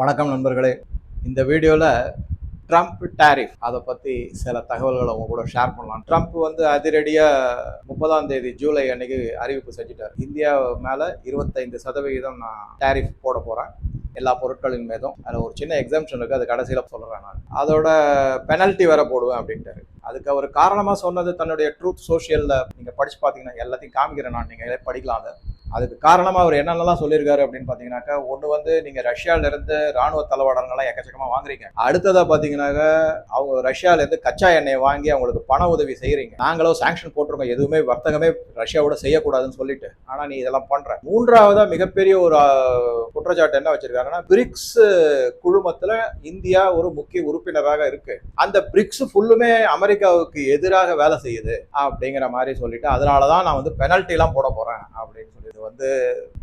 வணக்கம் நண்பர்களே. இந்த வீடியோவில் ட்ரம்ப் டேரிஃப் அதை பற்றி சில தகவல்களை உங்க கூட ஷேர் பண்ணலாம். ட்ரம்ப் வந்து அதிரடியாக முப்பதாம் தேதி ஜூலை அன்னைக்கு அறிவிப்பு செஞ்சுட்டார். இந்தியா மேலே இருபத்தைந்து சதவிகிதம் நான் டேரிஃப் போட போகிறேன் எல்லா பொருட்களின் மீதும். அதில் ஒரு சின்ன எக்ஸாம்ஷன் இருக்குது அது கடைசியில் சொல்கிறேன் நான். அதோட பெனல்ட்டி வேற போடுவேன் அப்படின்ட்டாரு. அதுக்கு அவர் காரணமாக சொன்னது தன்னுடைய ட்ரூத் சோஷியலில் நீங்கள் படித்து பார்த்தீங்கன்னா எல்லாத்தையும் காமிக்கிறேன் நான். நீங்கள் படிக்கலாம் அதை. அதுக்கு காரணமாக அவர் என்னென்னலாம் சொல்லியிருக்காரு அப்படின்னு பார்த்தீங்கன்னாக்கா ஒன்று வந்து நீங்கள் ரஷ்யாவிலேருந்து ராணுவ தளவாடங்கள்லாம் எக்கச்சக்கமாக வாங்குறீங்க. அடுத்ததாக பார்த்தீங்கன்னாக்கா அவங்க ரஷ்யாவிலேருந்து கச்சா எண்ணெயை வாங்கி அவங்களுக்கு பண உதவி செய்கிறீங்க நாங்களும் சாங்ஷன் போட்டிருக்கோம். எதுவுமே வர்த்தகமே ரஷ்யாவோட செய்யக்கூடாதுன்னு சொல்லிட்டு. ஆனால் நீ இதெல்லாம் பண்ணுற மூன்றாவதாக மிகப்பெரிய ஒரு குற்றச்சாட்டு என்ன வச்சிருக்காருன்னா பிரிக்ஸ் குழுமத்தில் இந்தியா ஒரு முக்கிய உறுப்பினராக இருக்கு. அந்த பிரிக்ஸ் ஃபுல்லுமே அமெரிக்காவுக்கு எதிராக வேலை செய்யுது அப்படிங்கிற மாதிரி சொல்லிட்டு அதனால தான் நான் வந்து பெனல்ட்டிலாம் போட போகிறேன் அப்படின்னு சொல்லி இது வந்து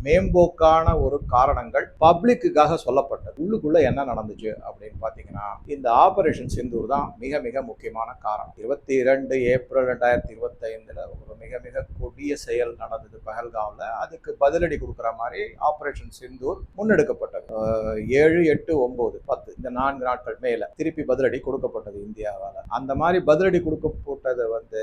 மேம்போக்கான ஒரு காரணங்கள் பப்ளிக்குக்காக சொல்லப்பட்டது. உள்ளுக்குள்ள என்ன நடந்துச்சு அப்படின்னு பார்த்தீங்கன்னா இந்த ஆபரேஷன் சிந்தூர் தான் மிக மிக முக்கியமான காரணம். இருபத்தி இரண்டு ஏப்ரல் ரெண்டாயிரத்தி இருபத்தைந்துல ஒரு மிக மிக கொடிய செயல் நடந்தது பஹல்காவில் அதுக்கு பதிலடி கொடுக்குற மாதிரி ஆபரேஷன் சிந்தூர் முன்னெடுக்கப்பட்டது. ஏழு எட்டு ஒன்பது பத்து இந்த நான்கு நாட்கள் மேல திருப்பி பதிலடி கொடுக்கப்பட்டது இந்தியாவால். அந்த மாதிரி பதிலடி கொடுக்கப்பட்டது வந்து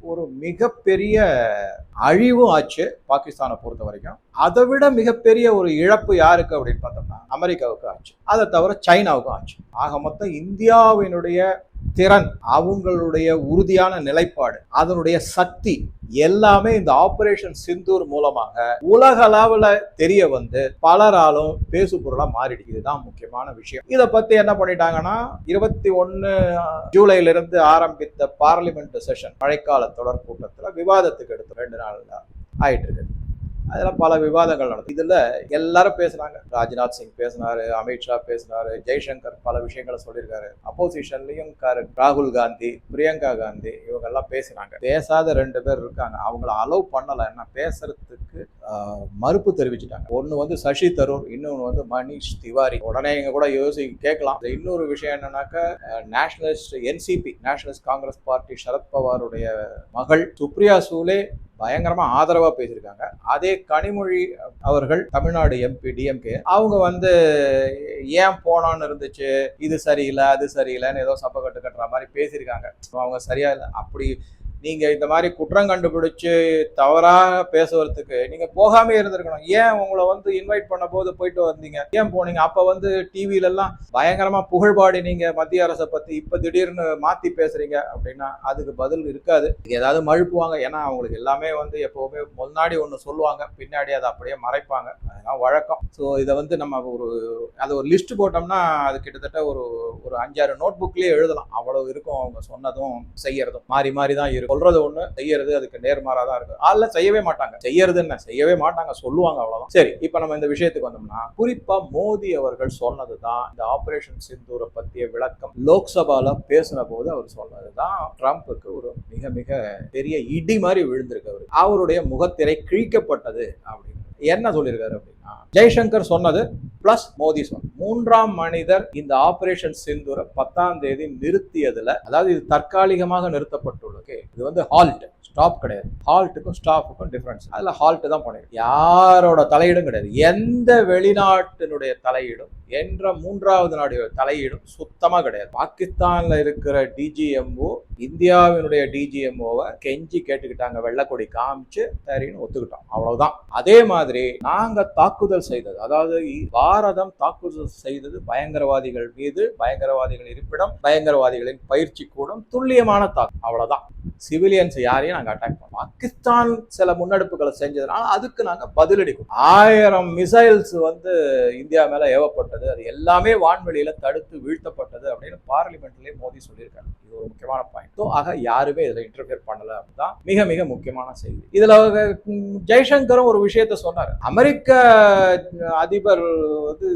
ஒரு மிகப்பெரிய அழிவும் ஆச்சு பாகிஸ்தானை பொறுத்த வரைக்கும். அதை விட மிகப்பெரிய ஒரு இழப்பு யாருக்கு அப்படின்னு பார்த்தோம்னா அமெரிக்காவுக்கு ஆச்சு. அதை தவிர சைனாவுக்கும் ஆச்சு. ஆக மொத்தம் இந்தியாவினுடைய திறன் அவங்களுடைய உறுதியான நிலைப்பாடு அதனுடைய சக்தி எல்லாமே இந்த ஆபரேஷன் சிந்தூர் மூலமாக உலக அளவுல தெரிய வந்து பலராலும் பேசு பொருளா மாறிடுச்சு இதுதான் முக்கியமான விஷயம். இதை பத்தி என்ன பண்ணிட்டாங்கன்னா இருபத்தி ஒன்னு ஜூலைல இருந்து ஆரம்பித்த பார்லிமெண்ட் செஷன் மழைக்கால தொடர் கூட்டத்தில் விவாதத்துக்கு எடுத்து ரெண்டு நாள் ஆயிட்டு இருக்கு அதில் பல விவாதங்கள் நடக்கும் இதில் எல்லாரும் பேசுனாங்க. ராஜ்நாத் சிங் பேசினாரு அமித்ஷா பேசினாரு ஜெய்சங்கர் பல விஷயங்களை சொல்லியிருக்காரு. அப்போசிஷன்லயும் ராகுல் காந்தி பிரியங்கா காந்தி இவங்கெல்லாம் பேசினாங்க. பேசாத ரெண்டு பேர் இருக்காங்க. அவங்கள அலோவ் பண்ணலை. என்ன பேசுறதுக்கு மறுப்பு தெரிவிச்சிட்டாங்க. ஒன்று வந்து சசி தரூர் இன்னொன்று வந்து மணிஷ் திவாரி. உடனே இங்கே கூட யோசி கேட்கலாம். இன்னொரு விஷயம் என்னன்னாக்கா nationalist NCP nationalist Congress party சரத்பவாருடைய மகள் சுப்ரியா சூலே பயங்கரமா ஆதரவா பேசியிருக்காங்க. அதே கனிமொழி அவர்கள் தமிழ்நாடு எம்பி டிஎம்கே அவங்க வந்து ஏன் போனான்னு இருந்துச்சு? இது சரியில்லை அது சரியில்லைன்னு ஏதோ சப்ப கட்டு கட்டுற மாதிரி பேசியிருக்காங்க. அவங்க சரியா இல்லை. அப்படி நீங்கள் இந்த மாதிரி குற்றம் கண்டுபிடிச்சு தவறாக பேசுவதுக்கு நீங்கள் போகாமே இருந்திருக்கணும். ஏன் உங்களை வந்து இன்வைட் பண்ண போது போயிட்டு வந்தீங்க? ஏன் போனீங்க? அப்போ வந்து டிவியிலலாம் பயங்கரமாக புகழ்பாடி நீங்கள் மத்திய அரசை பற்றி இப்போ திடீர்னு மாற்றி பேசுகிறீங்க அப்படின்னா அதுக்கு பதில் இருக்காது. ஏதாவது மழுப்புவாங்க ஏன்னா அவங்களுக்கு எல்லாமே வந்து எப்போவுமே முன்னாடி ஒன்று சொல்லுவாங்க. பின்னாடி அதை அப்படியே மறைப்பாங்க. அதெல்லாம் வழக்கம். ஸோ இதை வந்து நம்ம ஒரு அது ஒரு லிஸ்ட் போட்டோம்னா அது கிட்டத்தட்ட ஒரு ஒரு அஞ்சாறு நோட் எழுதலாம். அவ்வளவு இருக்கும் அவங்க சொன்னதும் செய்யறதும். மாறி மாறி தான் இருக்கும். சொல்றது ஒண்ணு செய்யறது அதுக்கு நேர்மாறா தான் இருக்கு. ஆள்ல செய்யவே மாட்டாங்க. செய்யறது என்ன? செய்யவே மாட்டாங்க. சொல்லுவாங்க அவ்வளவுதான். சரி இப்போ நம்ம இந்த விஷயத்துக்கு வந்தோம்னா குறிப்பா மோடி அவர்கள் சொன்னதுதான் இந்த ஆபரேஷன் சிந்தூரை பத்திய விளக்கம் லோக்சபால பேசின போது அவர் சொன்னதுதான் ட்ரம்ப்புக்கு ஒரு மிக மிக பெரிய இடி மாதிரி விழுந்திருக்கு அவரு. அவருடைய முகத்திரை கிழிக்கப்பட்டது அப்படின்னு என்ன சொல்லியிருக்காரு அப்படின்னா ஜெய்சங்கர் சொன்னது பிளஸ் மோடி சொன்ன. மூன்றாம் மனிதர் இந்த ஆபரேஷன் சிந்துரை பத்தாம் தேதி நிறுத்தியதுல அதாவது இது தற்காலிகமாக நிறுத்தப்பட்டுள்ளது. இது வந்து ஹால்ட் ஸ்டாப் கிடையாது. ஹால்ட்டுக்கும் ஸ்டாப்புக்கும் டிஃபரன்ஸ் அதில் ஹால்ட் தான் பண்ணிருக்கு யாரோட தலையீடும் கிடையாது. எந்த வெளிநாட்டினுடைய தலையீடும் என்ற மூன்றாவது நாடு தலையீடும் சுத்தமாக கிடையாது. பாகிஸ்தான்ல இருக்கிற டிஜிஎம்ஓ இந்தியாவினுடைய டிஜிஎம்ஓவை கெஞ்சி கேட்டுக்கிட்டாங்க. வெள்ளக்கொடி காமிச்சு சரின்னு ஒத்துக்கிட்டோம். அவ்வளவுதான். அதே மாதிரி நாங்க தாக்குதல் செய்தது அதாவது பாரதம் தாக்குதல் செய்தது பயங்கரவாதிகள் மீது பயங்கரவாதிகள் இருப்பிடம் பயங்கரவாதிகளின் பயிற்சி கூடம் துல்லியமான தாக்கு அவ்வளவுதான். சிவிலியன்ஸ் யாரையும் நாங்கள் அட்டாக் பண்ணோம். பாகிஸ்தான் சில முன்னெடுப்புகளை செஞ்சதுனால அதுக்கு நாங்கள் பதிலடி ஆயிரம் மிசைல்ஸ் வந்து இந்தியா மேல ஏவப்பட்டது. அது எல்லாமே வான்வெளியில தடுத்து வீழ்த்தப்பட்டது அப்படின்னு பார்லிமெண்ட்லயே மோடி சொல்லியிருக்காரு இது ஒரு முக்கியமான பாயிண்ட் ஸோ ஆக யாருமே இதுல இன்டர்ஃபியர் பண்ணல அப்படிதான் மிக மிக முக்கியமான செய்தி. இதுல ஜெய்சங்கரும் ஒரு விஷயத்த சொன்னாரு. அமெரிக்க அதிபர் வந்து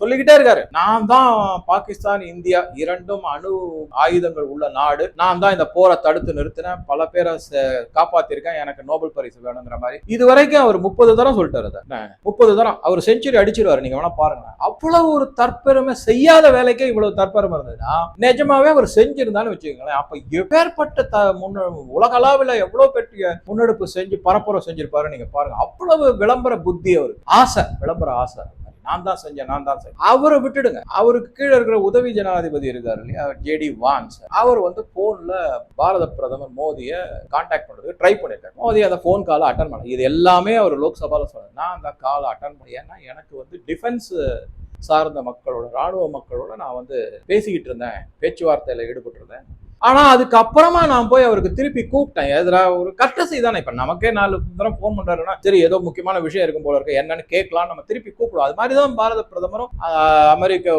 சொல்லிக்கிட்டே இருக்காரு. நான் தான் பாகிஸ்தான் இந்தியா இரண்டும் அணு ஆயுதங்கள் உள்ள நாடு. நான் தான் இந்த போரை தடுத்து நிறுத்தினேன். பல பேரை காப்பாத்திருக்கேன். எனக்கு நோபல் பரிசு வேணுங்கிற மாதிரி. இது வரைக்கும் அவர் முப்பது தரம் சொல்லிட்டாரு முப்பது தரம். அவர் செஞ்சுரி அடிச்சிருவாரு. நீங்க வேணா பாருங்க அவ்வளவு ஒரு தற்பெருமை செய்யாத வேலைக்கே இவ்வளவு தற்பெருமை இருந்ததுன்னா நிஜமாவே அவர் செஞ்சிருந்தாலும் வச்சுக்கோங்களேன். அப்ப எப்பேற்பட்ட த முன்ன உலக அளவில் எவ்வளவு பெரிய முன்னெடுப்பு செஞ்சு பரப்புரம் செஞ்சிருப்பாரு நீங்க பாருங்க. அவ்வளவு விளம்பர புத்தி அவருக்கு ஆசை விளம்பர ஆசை. நான் தான் செஞ்சேன் நான் தான் செஞ்சேன். அவரை விட்டுடுங்க. அவருக்கு கீழே இருக்கிற உதவி ஜனாதிபதி இருக்காரு இல்லையா? ஜேடி வான்ஸ் அவர் வந்து போன்ல பாரத பிரதமர் மோடியை கான்டாக்ட் பண்றதுக்கு ட்ரை பண்ணிருக்காரு. மோடி அந்த ஃபோன் காலை அட்டன் பண்ண இது எல்லாமே அவர் லோக்சபால சொன்னார் நான் அந்த காலை அட்டன் பண்ண ஏன்னா எனக்கு வந்து டிஃபென்ஸ் சார்ந்த மக்களோட ராணுவ மக்களோட நான் வந்து பேசிக்கிட்டு இருந்தேன். பேச்சுவார்த்தையில் ஈடுபட்டிருந்தேன். ஆனால் அதுக்கப்புறமா நான் போய் அவருக்கு திருப்பி கூப்பிட்டேன். எதிராக ஒரு கட்டசி தானே இப்போ நமக்கே நாலு தரம் ஃபோன் பண்ணுறாருன்னா சரி ஏதோ முக்கியமான விஷயம் இருக்கும் போல இருக்கு. என்னன்னு கேட்கலாம் நம்ம திருப்பி கூப்பிடுவோம். அது மாதிரி தான் பாரத பிரதமரும் அமெரிக்க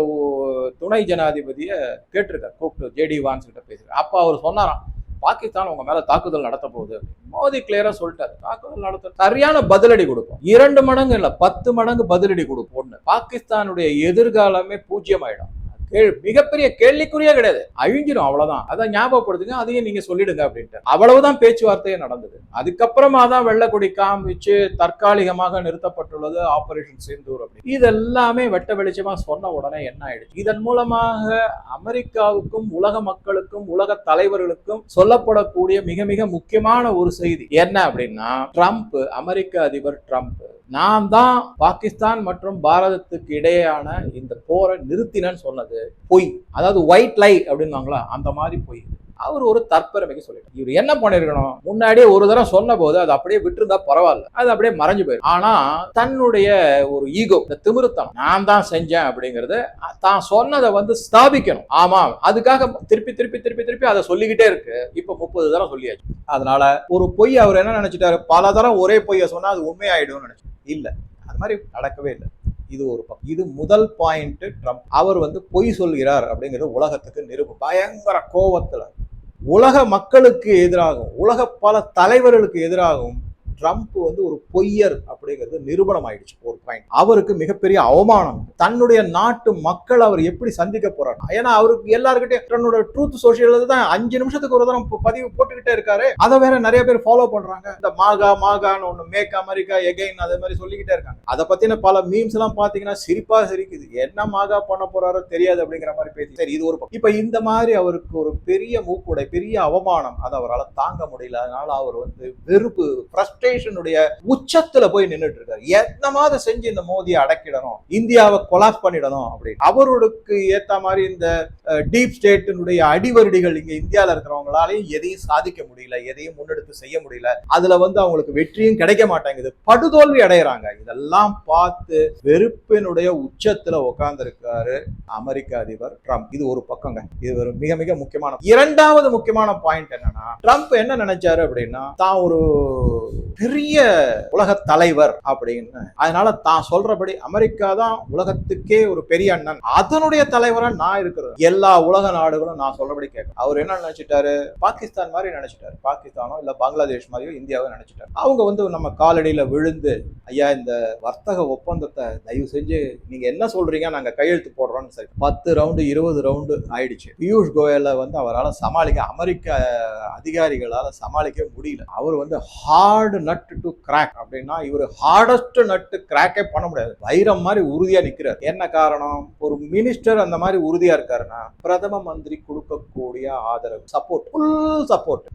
துணை ஜனாதிபதியை கேட்டிருக்காரு. கூப்பிட்டு ஜேடி வான்ஸ் கிட்ட பேசுறாரு அப்போ அவர் சொன்னாராம் பாகிஸ்தான் உங்க மேல தாக்குதல் நடத்த போகுது மோடி கிளியரா சொல்லிட்டாரு. தாக்குதல் நடத்த சரியான பதிலடி கொடுப்போம். இரண்டு மடங்கு இல்ல பத்து மடங்கு பதிலடி கொடுப்போம்னு. பாகிஸ்தானுடைய எதிர்காலமே பூஜ்ஜியம் ஆயிடும் மிகப்பெரிய கேள்விக்குறியே கிடையாது. அழிஞ்சிடும் அவ்வளவுதான். அதை ஞாபகப்படுத்துங்க அதையும் நீங்க சொல்லிடுங்க அப்படின்ட்டு. அவ்வளவுதான் பேச்சுவார்த்தையே நடந்தது. அதுக்கப்புறமா தான் வெள்ளக்கொடி காமிச்சு தற்காலிகமாக நிறுத்தப்பட்டுள்ளது ஆபரேஷன் சிந்தூர் அப்படின்னு. இது எல்லாமே வெட்ட வெளிச்சமா சொன்ன உடனே என்ன ஆயிடுச்சு? இதன் மூலமாக அமெரிக்காவுக்கும் உலக மக்களுக்கும் உலக தலைவர்களுக்கும் சொல்லப்படக்கூடிய மிக மிக முக்கியமான ஒரு செய்தி. என்ன அப்படின்னா ட்ரம்ப் அமெரிக்க அதிபர் ட்ரம்ப் நான் தான் பாகிஸ்தான் மற்றும் பாரதத்துக்கு இடையேயான இந்த போரை நிறுத்தினேன்னு சொன்னது பொய். அதாவது ஒயிட் லை அப்படின்னாங்களா அந்த மாதிரி பொய். அவர் ஒரு தற்பெருமைக்கு சொல்லிட்டார். இவர் என்ன பண்ணிருக்கணும் முன்னாடியே ஒரு தடவை சொன்ன போது அது அப்படியே விட்டுருந்தா பரவாயில்ல. அது அப்படியே மறைஞ்சு போயிடும். ஆனா தன்னுடைய ஒரு ஈகோ இந்த திமிருத்தனம் நான் தான் செஞ்சேன் அப்படிங்கறது தான் சொன்னதை வந்து ஸ்தாபிக்கணும். ஆமா அதுக்காக திருப்பி திருப்பி திருப்பி திருப்பி அதை சொல்லிக்கிட்டே இருக்கு. இப்ப முப்பது தடவை சொல்லியாச்சு. அதனால ஒரு பொய் அவர் என்ன நினைச்சிட்டாரு? பல தரம் ஒரே பொய்யை சொன்னா அது உண்மையாயிடும் நினைச்சு இல்லை. அது மாதிரி நடக்கவே இல்லை. இது ஒரு பக்கம் இது முதல் பாயிண்ட் ட்ரம்ப் அவர் வந்து பொய் சொல்கிறார் அப்படிங்கிறது உலகத்துக்கு நிரூபம் பயங்கர கோபத்தில் உலக மக்களுக்கு எதிராகவும் உலக பல தலைவர்களுக்கு எதிராகவும் ட்ரம்ப் வந்து ஒரு பொய்யர் அப்படிங்கிறது நிரூபணம் ஆயிடுச்சு ஒரு பாயிண்ட் அவருக்கு மிகப்பெரிய அவமானம். தன்னுடைய நாட்டு மக்கள் அவர் எப்படி சந்திக்க போறாரு? ஏன்னா அவருக்கு எல்லாருக்கிட்டையும் தன்னோட ட்ரூத் சோசியல் தான் அஞ்சு நிமிஷத்துக்கு ஒரு தரம் பதிவு போட்டுக்கிட்டே இருக்காரு. அதை வேற நிறைய பேர் ஃபாலோ பண்றாங்க. இந்த மாகா மாகான்னு ஒன்று மேக் அமெரிக்கா எகைன் அதே மாதிரி சொல்லிக்கிட்டே இருக்காங்க. அதை பத்தின பல மீம்ஸ் எல்லாம் பாத்தீங்கன்னா சிரிப்பா சிரிக்குது. என்ன மாகா பண்ண போறாரோ தெரியாது அப்படிங்கிற மாதிரி பேசி சரி இது ஒரு இப்ப இந்த மாதிரி அவருக்கு ஒரு பெரிய மூக்குடை பெரிய அவமானம் அதை அவரால் தாங்க முடியல. அதனால அவர் வந்து வெறுப்பு ஃப்ரஸ்ட்ரேஷனுடைய உச்சத்துல போய் நின்றுட்டு இருக்காரு எத்தனை மாதிரி செஞ்சு இந்த மோதியை அடக்கிடணும் இந்தியாவை கொலாப் பண்ணிடணும் அப்படின்னு. அவருக்கு ஏத்த மாதிரி இந்த டீப் ஸ்டேட்டினுடைய அடிவருடிகள் இங்க இந்தியாவில் இருக்கிறவங்களாலையும் எதையும் சாதிக்க முடியல எதையும் முன்னெடுத்து செய்ய முடியல. அதுல வந்து அவங்களுக்கு வெற்றியும் கிடைக்க மாட்டேங்குது. படுதோல்வி அடையிறாங்க. இதெல்லாம் பார்த்து வெறுப்பினுடைய உச்சத்துல உட்கார்ந்திருக்காரு அமெரிக்க அதிபர் ட்ரம்ப். இது ஒரு பக்கங்க. இது ஒரு மிக மிக முக்கியமான இரண்டாவது முக்கியமான பாயிண்ட் என்னன்னா ட்ரம்ப் என்ன நினைச்சாரு அப்படின்னா தான் ஒரு பெரிய உலக தலைவர் அப்படின்னு. அதனால தான் சொல்றபடி அமெரிக்கா தான் உலகத்துக்கே ஒரு பெரிய அண்ணன். அதனுடைய தலைவரா நான் இருக்கிறேன் எல்லா உலக நாடுகளும் நான் சொல்றபடி கேட்கணும் அவர் என்ன நினைச்சிட்டாரு? பாகிஸ்தான் மாதிரி நினைச்சிட்டாரு. பாகிஸ்தானோ இல்ல பங்களாதேஷ் மாதிரியோ இந்தியாவோ நினைச்சிட்டாரு. அவங்க வந்து நம்ம காலடியில விழுந்து ஐயா இந்த வர்த்தக ஒப்பந்தத்தை தயவு செஞ்சு நீங்க என்ன சொல்றீங்க? நாங்க கையெழுத்து போடுறோம்னு சரி பத்து ரவுண்டு இருபது ரவுண்டு ஆயிடுச்சு. பியூஷ் கோயலை வந்து அவரால் சமாளிக்க அமெரிக்க அதிகாரிகளால் சமாளிக்க முடியல. அவர் வந்து ஹார்டு நட் டு கிராக் அப்படின்னா இவர் ஹார்டஸ்ட் நட்டு கிராக்கே பண்ண முடியாது. வைரம் மாதிரி உறுதியா நிக்கிறார். என்ன காரணம்? ஒரு மினிஸ்டர் அந்த மாதிரி உறுதியா இருக்காருன்னா பிரதம மந்திரி கொடுக்கக்கூடிய ஆதரவு சப்போர்ட் ஃபுல் சப்போர்ட்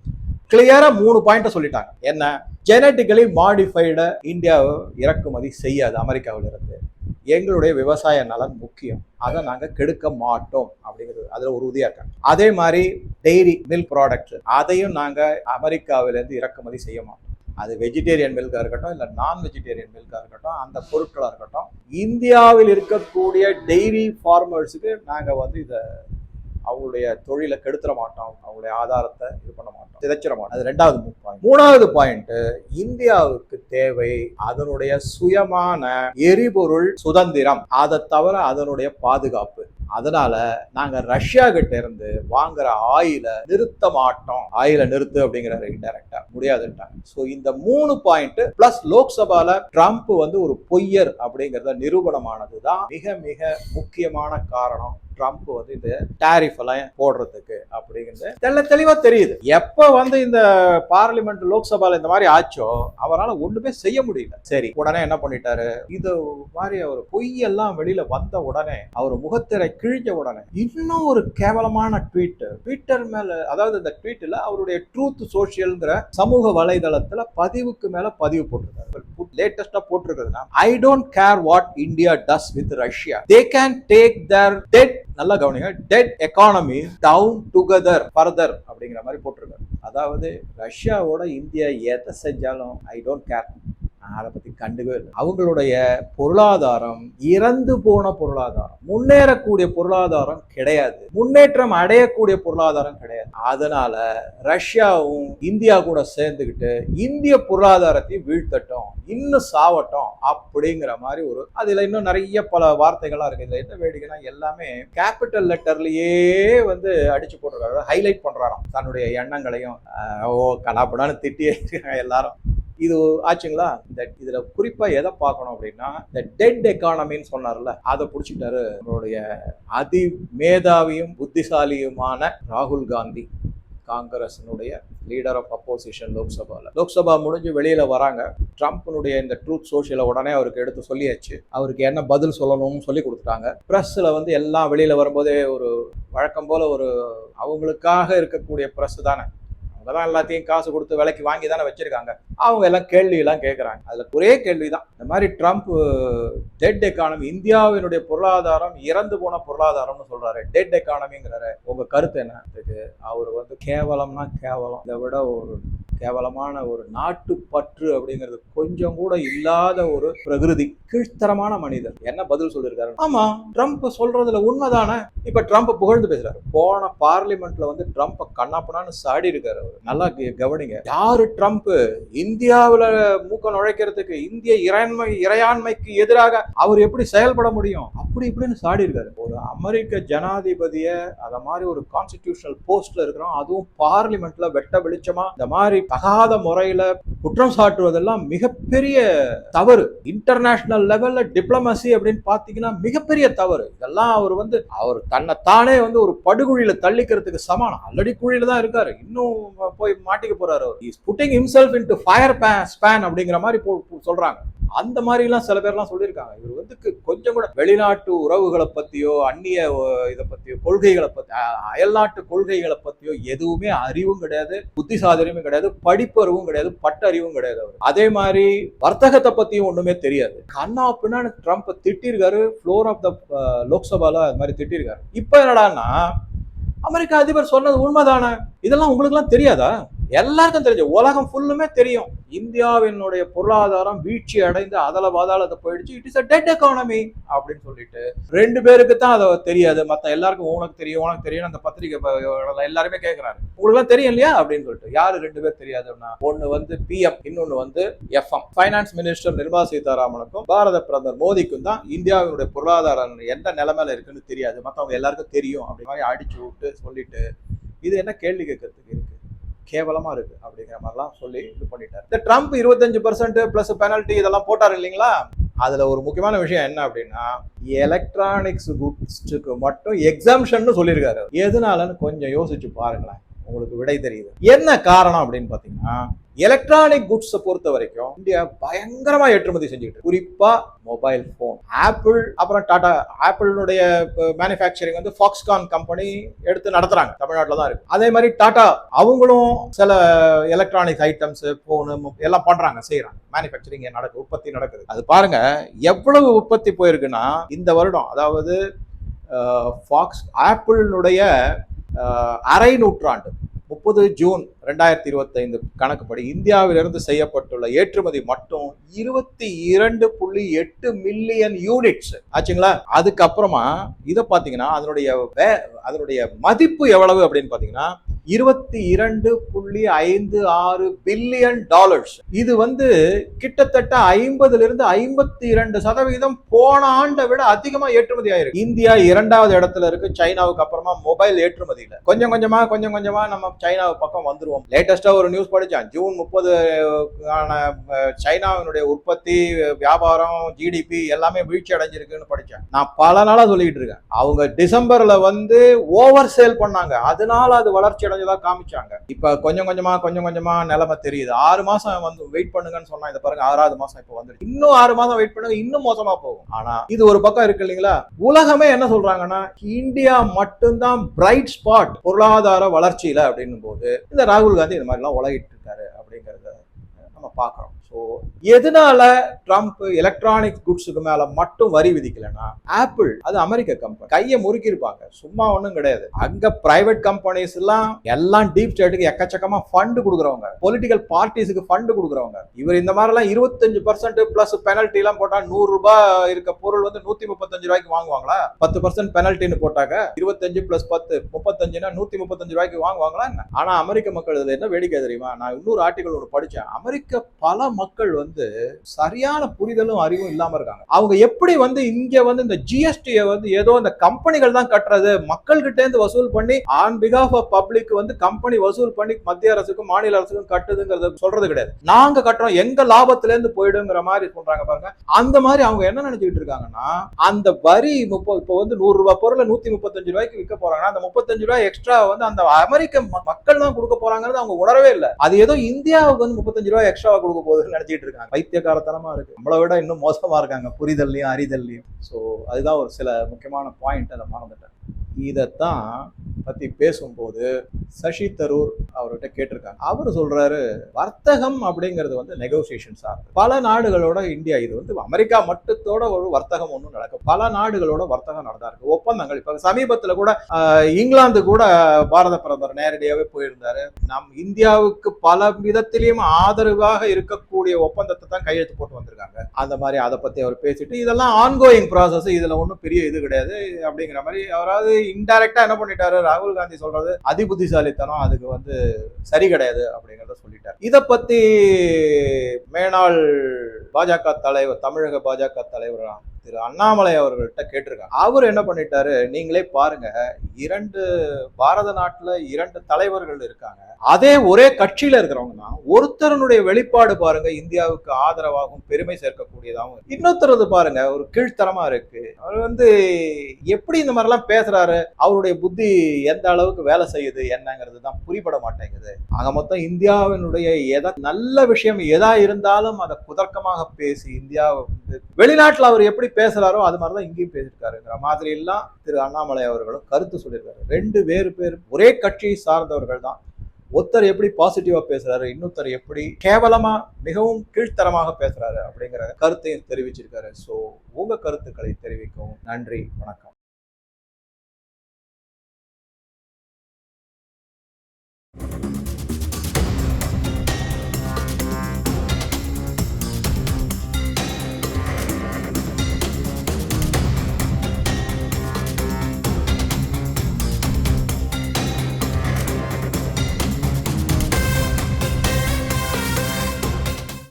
கிளியரா மூணு பாயிண்ட்டை சொல்லிட்டாங்க. என்ன? ஜெனட்டிக்கலி மாடிஃபைட இந்தியாவை இறக்குமதி செய்யாது அமெரிக்காவில இருந்து எங்களுடைய விவசாய நலன் முக்கியம். அதை நாங்கள் கெடுக்க மாட்டோம் அப்படிங்கிறது அதில் ஒரு உறுதியாக இருக்காங்க. அதே மாதிரி டெய்ரி மில்க் ப்ராடக்ட் அதையும் நாங்கள் அமெரிக்காவிலேருந்து இறக்குமதி செய்ய மாட்டோம். அது வெஜிடேரியன் மில்காக இருக்கட்டும் இல்லை நான் வெஜிடேரியன் மில்காக இருக்கட்டும் அந்த பொருட்களாக இருக்கட்டும் இந்தியாவில் இருக்கக்கூடிய டெய்ரி ஃபார்மர்ஸுக்கு நாங்கள் வந்து இதை அவங்களுடைய தொழிலை கெடுத்துட மாட்டோம். அவங்களுடைய ஆதாரத்தை இது பண்ண மாட்டோம். சிதைச்சிட மாட்டோம். அது ரெண்டாவது பாயிண்ட் மூணாவது பாயிண்ட் இந்தியாவுக்கு தேவை அதனுடைய சுயமான எரிபொருள் சுதந்திரம். அதை தவிர அதனுடைய பாதுகாப்பு. அதனால நாங்க ரஷ்யா கிட்ட இருந்து வாங்குற ஆயில நிறுத்த மாட்டோம். ஆயில நிறுத்து அப்படிங்கிறாரு இன்டெரக்டா முடியாதுட்டாங்க ஸோ இந்த மூணு பாயிண்ட் பிளஸ் லோக்சபால ட்ரம்ப் வந்து ஒரு பொய்யர் அப்படிங்கிறத நிரூபணமானது தான் மிக மிக முக்கியமான காரணம். ட்ரம்ப் வந்து இந்த டாரிஃப் எல்லாம் போடுறதுக்கு அப்படிங்கிறது தெல்ல தெளிவா தெரியுது. எப்ப வந்து இந்த பார்லிமெண்ட் லோக்சபால இந்த மாதிரி ஆச்சோ அவரால் ஒண்ணுமே செய்ய முடியல. சரி உடனே என்ன பண்ணிட்டாரு? இது மாதிரி அவர் பொய்யெல்லாம் வெளியில வந்த உடனே அவர் முகத்திரை கிழிஞ்ச உடனே. இன்னும் ஒரு கேவலமான ட்வீட் ட்விட்டர் மேல அதாவது இந்த ட்வீட்ல அவருடைய ட்ரூத் சோசியல்ங்கிற சமூக வலைதளத்துல பதிவுக்கு மேல பதிவு போட்டிருக்காரு. லேட்டஸ்டா போட்டிருக்கிறதுனா I don't care what India does with Russia they can take their dead நல்லா கவனிங்க. Dead economy down together further அப்படிங்கிற மாதிரி போட்டிருக்காரு. அதாவது ரஷ்யாவோட இந்தியா எதை செஞ்சாலும் ஐ டோன்ட் கேர் அதை பற்றி கண்டுக்கவே இல்லை. அவங்களுடைய பொருளாதாரம் இறந்து போன பொருளாதாரம் முன்னேறக்கூடிய பொருளாதாரம் கிடையாது. முன்னேற்றம் அடையக்கூடிய பொருளாதாரம் கிடையாது. அதனால ரஷ்யாவும் இந்தியா கூட சேர்ந்துக்கிட்டு இந்திய பொருளாதாரத்தை வீழ்த்தட்டும் இன்னும் சாவட்டும் அப்படிங்கிற மாதிரி ஒரு அதுல இன்னும் நிறைய பல வார்த்தைகள்லாம் இருக்கு. இதுல என்ன வேடிக்கைன்னா எல்லாமே கேபிட்டல் லெட்டர்லயே வந்து அடிச்சு போட்டுருக்காரு ஹைலைட் பண்றாராம். தன்னுடைய எண்ணங்களையும் ஓ கலாப்படான்னு திட்டியே இருக்காங்க எல்லாரும். இது ஆச்சுங்களா? இந்த இதுல குறிப்பா எதை பார்க்கணும் அப்படின்னா இந்த டெட் எக்கானமின்னு சொன்னார்ல அதை பிடிச்சிட்டாரு நம்மளுடைய அதி மேதாவியும் புத்திசாலியுமான ராகுல் காந்தி காங்கிரஸினுடைய லீடர் ஆஃப் அப்போசிஷன் லோக்சபாவில் லோக்சபா முடிஞ்சு வெளியில் வராங்க. ட்ரம்ப்னுடைய இந்த ட்ரூத் சோஷியலை உடனே அவருக்கு எடுத்து சொல்லியாச்சு. அவருக்கு என்ன பதில் சொல்லணும்னு சொல்லி கொடுத்துட்டாங்க. ப்ரெஸ்ஸில் வந்து எல்லாம் வெளியில் வரும்போதே ஒரு வழக்கம் போல் ஒரு அவங்களுக்காக இருக்கக்கூடிய ப்ரெஸ் தானே. அவங்க தான் எல்லாத்தையும் காசு கொடுத்து விலைக்கு வாங்கி தானே வச்சிருக்காங்க. அவங்க எல்லாம் கேள்வியெல்லாம் கேட்குறாங்க அதில் ஒரே கேள்வி தான் இந்த மாதிரி ட்ரம்ப் டெட் எக்கானமி இந்தியாவினுடைய பொருளாதாரம் இறந்து போன பொருளாதாரம்னு சொல்கிறாரு டெட் எக்கானமிங்கிறாரு உங்கள் கருத்து என்ன? அவர் வந்து கேவலம்னா கேவலம். இதை விட ஒரு கேவலமான ஒரு நாட்டுப்பற்று அப்படிங்கிறது கொஞ்சம் கூட இல்லாத ஒரு பிரகிருதி கீழ்த்தரமான மனிதர். என்ன பதில் சொல்லியிருக்காரு? ஆமா ட்ரம்ப் சொல்றதுல உண்மைதானே? இப்ப ட்ரம்ப் புகழ்ந்து பேசுறாரு. போன பார்லிமெண்ட்ல வந்து ட்ரம்ப் கண்ணாப்பனான்னு சாடி இருக்காரு அவர். நல்லா கவனிங்க. யாரு ட்ரம்ப் இந்தியாவில் மூக்க நுழைக்கிறதுக்கு இந்திய இறையாண்மை இறையாண்மைக்கு எதிராக அவர் எப்படி செயல்பட முடியும்? அப்படி இப்படின்னு சாடி இருக்காரு ஒரு அமெரிக்க ஜனாதிபதிய அத மாதிரி ஒரு கான்ஸ்டிடியூஷனல் போஸ்ட்ல இருக்கிறோம் அதுவும் பார்லிமெண்ட்ல வெட்ட வெளிச்சமா. இந்த மாதிரி தகாத முறையில குற்றம் சாட்டுவதெல்லாம் மிகப்பெரிய தவறு. இன்டர்நேஷனல் லெவல்ல டிப்ளமசி அப்படின்னு பாத்தீங்கன்னா மிகப்பெரிய தவறு. இதெல்லாம் அவர் வந்து அவர் தன்னை தானே வந்து ஒரு படுகுழியில தள்ளிக்கிறதுக்கு சமானம் ஆல்ரெடி குழியில தான் இருக்காரு. இன்னும் போய் மாட்டிக்க போறாரு அவர். Is putting himself into fire span அப்படிங்கிற மாதிரி போ- சொல்றாங்க. அந்த மாதிரி எல்லாம் சில பேர்லாம் சொல்லியிருக்காங்க. இவர் வந்து கொஞ்சம் கூட வெளிநாட்டு உறவுகளை பத்தியோ அந்நிய இதை பத்தியோ கொள்கைகளை பத்தி அயல்நாட்டு கொள்கைகளை பத்தியோ எதுவுமே அறிவும் கிடையாது புத்திசாதனமும் கிடையாது படிப்பறிவும் கிடையாது பட்டறிவும் கிடையாது அவர் அதே மாதிரி வர்த்தகத்தை பத்தியும் ஒண்ணுமே தெரியாது. கண்ணா பின்னான்னு ட்ரம்ப் திட்டிருக்காரு ஃப்ளோர் ஆஃப் த லோக்சபால அது மாதிரி திட்டிருக்காரு இப்ப என்னடான்னா அமெரிக்க அதிபர் சொன்னது உண்மைதானே? இதெல்லாம் உங்களுக்குலாம் தெரியாதா? எல்லாருக்கும் தெரிஞ்சு உலகம் ஃபுல்லுமே தெரியும். இந்தியாவினுடைய பொருளாதாரம் வீழ்ச்சி அடைந்து அதல பாதாளத்தை போயிடுச்சு. It is a dead economy அப்படின்னு சொல்லிட்டு ரெண்டு பேருக்கு தான் அதை தெரியாது. மற்ற எல்லாருக்கும் உனக்கு தெரியும் உனக்கு தெரியும் அந்த பத்திரிகை எல்லாருமே கேட்கறாரு உங்களுக்கு தெரியும் இல்லையா? அப்படின்னு சொல்லிட்டு யாரு ரெண்டு பேர் தெரியாதுன்னா ஒண்ணு வந்து பிஎஃப் இன்னொன்னு வந்து எஃப்எம் ஃபைனான்ஸ் மினிஸ்டர் நிர்மலா சீதாராமனுக்கும் பாரத பிரதமர் மோடிக்கும் தான் இந்தியாவினுடைய பொருளாதாரம் எந்த நிலைமையில இருக்குன்னு தெரியாது. மற்றவங்க எல்லாருக்கும் தெரியும் அப்படி மாதிரி அடிச்சு விட்டு சொல்லிட்டு இது என்ன கேள்வி கேட்கறதுக்கு இருக்கு? கேவலமா இருக்கு அப்படிங்கிற மாதிரிலாம் சொல்லி இது பண்ணிட்டாரு. இந்த ட்ரம்ப் இருபத்தஞ்சு பர்சன்ட் பிளஸ் பெனல்ட்டி இதெல்லாம் போட்டார் இல்லைங்களா? அதுல ஒரு முக்கியமான விஷயம் என்ன அப்படின்னா எலக்ட்ரானிக்ஸ் குட்ஸுக்கு மட்டும் எக்ஸாம்ஷன் சொல்லியிருக்காரு எதனாலன்னு கொஞ்சம் யோசிச்சு பாருங்களேன். உங்களுக்கு விடை தெரியுது. என்ன காரணம் அப்படின்னு பாத்தீங்கன்னா எலக்ட்ரானிக் குட்ஸை பொறுத்த வரைக்கும் இந்தியா பயங்கரமா ஏற்றுமதி செஞ்சுக்கிட்டு குறிப்பா மொபைல் போன் ஆப்பிள் அப்புறம் டாடா ஆப்பிளுடைய மேனுஃபேக்சரிங் வந்து ஃபாக்ஸ்கான் கம்பெனி எடுத்து நடத்துறாங்க. தமிழ்நாட்டில் தான் இருக்கு. அதே மாதிரி டாடா அவங்களும் சில எலக்ட்ரானிக்ஸ் ஐட்டம்ஸ் போனு எல்லாம் பண்றாங்க செய்யறாங்க. மேனுஃபேக்சரிங் நடக்குது உற்பத்தி நடக்குது. அது பாருங்க எவ்வளவு உற்பத்தி போயிருக்குன்னா இந்த வருடம் அதாவது ஃபாக்ஸ் ஆப்பிளினுடைய அரை நூற்றாண்டு முப்பது ஜூன் ரெண்டாயிரத்தி இருபத்தைந்து கணக்குப்படி இந்தியாவிலிருந்து செய்யப்பட்டுள்ள ஏற்றுமதி மட்டும் இருபத்தி இரண்டு புள்ளி எட்டு மில்லியன் யூனிட்ஸ். ஆச்சுங்களா? அதுக்கப்புறமா இதை பார்த்தீங்கன்னா அதனுடைய வே- அதனுடைய மதிப்பு எவ்வளவு அப்படின்னு பார்த்தீங்கன்னா இருபத்தி இரண்டு புள்ளி ஐந்து ஆறு பில்லியன் டாலர்ஸ். இது வந்து கிட்டத்தட்ட ஐம்பதுல இருந்து ஐம்பத்தி இரண்டு சதவீதம் போன ஆண்டை விட அதிகமா ஏற்றுமதி ஆயிருக்கு. இந்தியா இரண்டாவது இடத்துல இருக்கு சைனாவுக்கு அப்புறமா மொபைல் ஏற்றுமதியில. கொஞ்சம் கொஞ்சமா கொஞ்சம் கொஞ்சமா நம்ம சைனாவு பக்கம் வந்துருவோம். லேட்டஸ்டா ஒரு நியூஸ் படிச்சேன். ஜூன் முப்பது சைனாவினுடைய உற்பத்தி வியாபாரம் ஜிடிபி எல்லாமே வீழ்ச்சி அடைஞ்சிருக்குன்னு படிச்சேன். நான் பல நாளா சொல்லிட்டு இருக்கேன். அவங்க டிசம்பர்ல வந்து ஓவர் சேல் பண்ணாங்க. அதனால அது வளர்ச்சி அடைஞ்சதா காமிச்சாங்க. இப்ப கொஞ்சம் கொஞ்சமா கொஞ்சம் கொஞ்சமா நிலைமை தெரியுது. ஆறு மாசம் வந்து வெயிட் பண்ணுங்கன்னு சொன்னா இதை பாருங்க ஆறாவது மாசம் இப்ப வந்து இன்னும் ஆறு மாசம் வெயிட் பண்ணுங்க இன்னும் மோசமா போகும். ஆனா இது ஒரு பக்கம் இருக்கு இல்லைங்களா? உலகமே என்ன சொல்றாங்கன்னா இந்தியா மட்டும்தான் பிரைட் ஸ்பாட் பொருளாதார வளர்ச்சியில அப்படின்னும் போது இந்த ராகுல் காந்தி இந்த மாதிரி எல்லாம் உலகிட்டு இருக்காரு அப்படிங்கறத நம்ம பாக்குறோம் ஸோ எதனால ட்ரம்ப் எலக்ட்ரானிக் குட்ஸுக்கு மேல மட்டும் வரி விதிக்கலன்னா ஆப்பிள் அது அமெரிக்க கம்பெனி கையை முறுக்கியிருப்பாங்க. சும்மா ஒன்றும் கிடையாது. அங்க பிரைவேட் கம்பெனிஸ் எல்லாம் எல்லாம் டீப் ஸ்டேட்டுக்கு எக்கச்சக்கமா ஃபண்டு கொடுக்குறவங்க. பொலிட்டிக்கல் பார்ட்டிஸுக்கு ஃபண்டு கொடுக்குறவங்க. இவர் இந்த மாதிரிலாம் இருபத்தஞ்சு பர்சன்ட் பிளஸ் பெனல்ட்டி எல்லாம் போட்டா நூறு ரூபாய் இருக்க பொருள் வந்து நூத்தி முப்பத்தஞ்சு ரூபாய்க்கு வாங்குவாங்களா? பத்து பர்சன்ட் பெனல்ட்டின்னு போட்டாங்க இருபத்தஞ்சு பிளஸ் பத்து முப்பத்தஞ்சுனா நூத்தி முப்பத்தஞ்சு ரூபாய்க்கு வாங்குவாங்களா ஆனா அமெரிக்க மக்கள் இதுல என்ன வேடிக்கை தெரியுமா? நான் இன்னொரு ஆர்டிகல் ஒன்று படிச்சேன். அமெரிக்க பல மக்கள் வந்து சரியான புரிதலும் அறிவும் இல்லாம இருக்காங்க. அவங்க எப்படி வந்து இங்க வந்து இந்த ஜிஎஸ்டியை வந்து ஏதோ இந்த கம்பெனிகள் தான் கட்டுறது மக்கள் கிட்ட இருந்து வசூல் பண்ணி ஆன் பிகாஃப் ஆஃப் பப்ளிக் வந்து கம்பெனி வசூல் பண்ணி மத்திய அரசுக்கும் மாநில அரசுக்கும் கட்டுதுங்கிறது சொல்றது கிடையாது. நாங்க கட்டுறோம் எங்க லாபத்துல இருந்து போயிடுங்கிற மாதிரி சொல்றாங்க பாருங்க. அந்த மாதிரி அவங்க என்ன நினைச்சுக்கிட்டு இருக்காங்கன்னா அந்த வரி முப்பது இப்போ வந்து நூறு ரூபாய் பொருளை நூத்தி முப்பத்தஞ்சு ரூபாய்க்கு விற்க போறாங்கன்னா அந்த முப்பத்தஞ்சு ரூபாய் எக்ஸ்ட்ரா வந்து அந்த அமெரிக்க ம- மக்கள் தான் கொடுக்க போறாங்கிறது அவங்க உணரவே இல்லை. அது ஏதோ இந்தியாவுக்கு வந்து முப்பத்தஞ்சு ரூபாய் எக்ஸ்ட்ரா கொடுக்க போகுதுன்னு இருக்காங்க. பைத்தியக்காரத்தனமா இருக்கு. நம்மளை விட இன்னும் மோசமா இருக்காங்க. புரிதல்லையும் அறிதல்லையும். ஸோ அதுதான் ஒரு சில முக்கியமான பாயிண்ட் அதை மறந்துட்டேன். இதைத்தான் பற்றி பேசும்போது சசி தரூர் அவர்கிட்ட கேட்டிருக்காங்க. அவர் சொல்றாரு வர்த்தகம் அப்படிங்கிறது வந்து நெகோசியேஷன் சார் பல நாடுகளோட இந்தியா இது வந்து அமெரிக்கா மட்டுத்தோட ஒரு வர்த்தகம் ஒன்றும் நடக்கும் பல நாடுகளோட வர்த்தகம் நடந்தா இருக்கு ஒப்பந்தங்கள் இப்போ சமீபத்தில் கூட இங்கிலாந்து கூட பாரத பிரதமர் நேரடியாகவே போயிருந்தாரு. நம் இந்தியாவுக்கு பல விதத்திலையும் ஆதரவாக இருக்கக்கூடிய ஒப்பந்தத்தை தான் கையெழுத்து போட்டு வந்திருக்காங்க. அந்த மாதிரி அதை பற்றி அவர் பேசிட்டு இதெல்லாம் ஆன்கோயிங் ப்ராசஸ் இதில் ஒன்றும் பெரிய இது கிடையாது அப்படிங்கிற மாதிரி அதாவது இன்டைரக்டா என்ன பண்ணிட்டாரு? ராகுல் காந்தி சொல்றது அதிபுத்திசாலித்தனம் அதுக்கு வந்து சரி கிடையாது அப்படிங்கறத சொல்லிட்டார். இத பத்தி மேனாள் பாஜக தலைவர் தமிழக பாஜக தலைவர் திரு அண்ணாமலை அவர்கள்ட்ட கேட்டிருக்காங்க. அவர் என்ன பண்ணிட்டாரு? நீங்களே பாருங்க இரண்டு பாரத நாட்டுல இரண்டு தலைவர்கள் இருக்காங்க. அதே ஒரே கட்சியில இருக்கிறவங்க தான். ஒருத்தருடைய வெளிப்பாடு பாருங்க இந்தியாவுக்கு ஆதரவாகவும் பெருமை சேர்க்கக்கூடியதாகவும். இன்னொருத்தரது பாருங்க ஒரு கீழ்த்தரமா இருக்கு. அவர் வந்து எப்படி இந்த மாதிரிலாம் பேசுறாரு? அவருடைய புத்தி எந்த அளவுக்கு வேலை செய்யுது என்னங்கிறது தான் புரிபட மாட்டேங்குது. ஆக மொத்தம் இந்தியாவினுடைய எதை நல்ல விஷயம் எதா இருந்தாலும் அதை குதர்க்கமாக பேசி இந்தியாவை வந்து வெளிநாட்டுல அவர் எப்படி பேசுறாரோ அது மாதிரி தான் இங்கேயும் பேசியிருக்காருங்கிற மாதிரி எல்லாம் திரு அண்ணாமலை அவர்களும் கருத்து சொல்லியிருக்காரு. ரெண்டு வேறு பேர் ஒரே கட்சியை சார்ந்தவர்கள் தான். ஒருத்தர் எப்படி பாசிட்டிவா பேசுறாரு இன்னொருத்தர் எப்படி கேவலமா மிகவும் கீழ்த்தரமாக பேசுறாரு அப்படிங்கிற கருத்தையும் தெரிவிச்சிருக்காரு. ஸோ உங்க கருத்துக்களை தெரிவிக்கவும் நன்றி வணக்கம்.